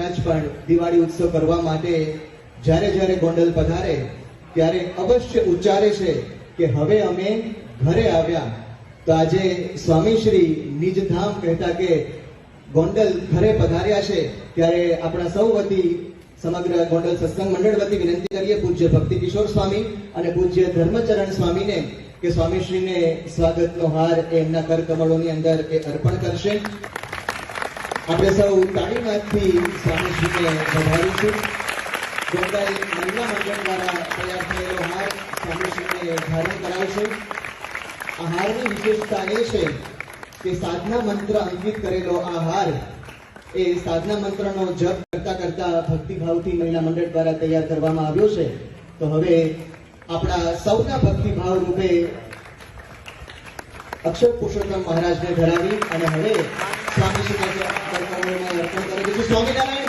મહારાજ પણ દિવાળી ઉત્સવ કરવા માટે જ્યારે જ્યારે ગોંડલ પધારે, ત્યારે અવશ્ય ઉચ્ચારે છે કે હવે અમે ઘરે આવ્યા. તો આજે સ્વામીશ્રી નિજધામ કહેતા કે ગોંડલ ઘરે પધાર્યા છે, ત્યારે આપણા સૌ વતી સમગ્ર ગોંડલ સત્સંગ મંડળ વતી વિનંતી કરીએ પૂજ્ય ભક્તિ કિશોર સ્વામી અને પૂજ્ય ધર્મચરણ સ્વામીને કે સ્વામીશ્રીને સ્વાગતનો હાર એમના કરકમળોની અંદર એ અર્પણ કરશે. આપણે સૌ તાળીમાંથી સ્વામીશ્રીને વધારીશું ગોંડલ મહિલા મંડળ દ્વારા તૈયાર થયેલો હાર સ્વામીશ્રીને ધારણ કરાવશે આ હારની વિશેષતા એ છે કે સાધના મંત્ર અંકિત કરેલો આ હાર એ સાધના મંત્રનો જપ કરતા કરતા ભક્તિભાવથી મહિલા મંડળ દ્વારા તૈયાર કરવામાં આવ્યો છે. તો હવે આપણા સૌના ભક્તિભાવ રૂપે અક્ષર પુરુષોત્તમ મહારાજને ધરાવી અને હવે સ્વામી 興味がない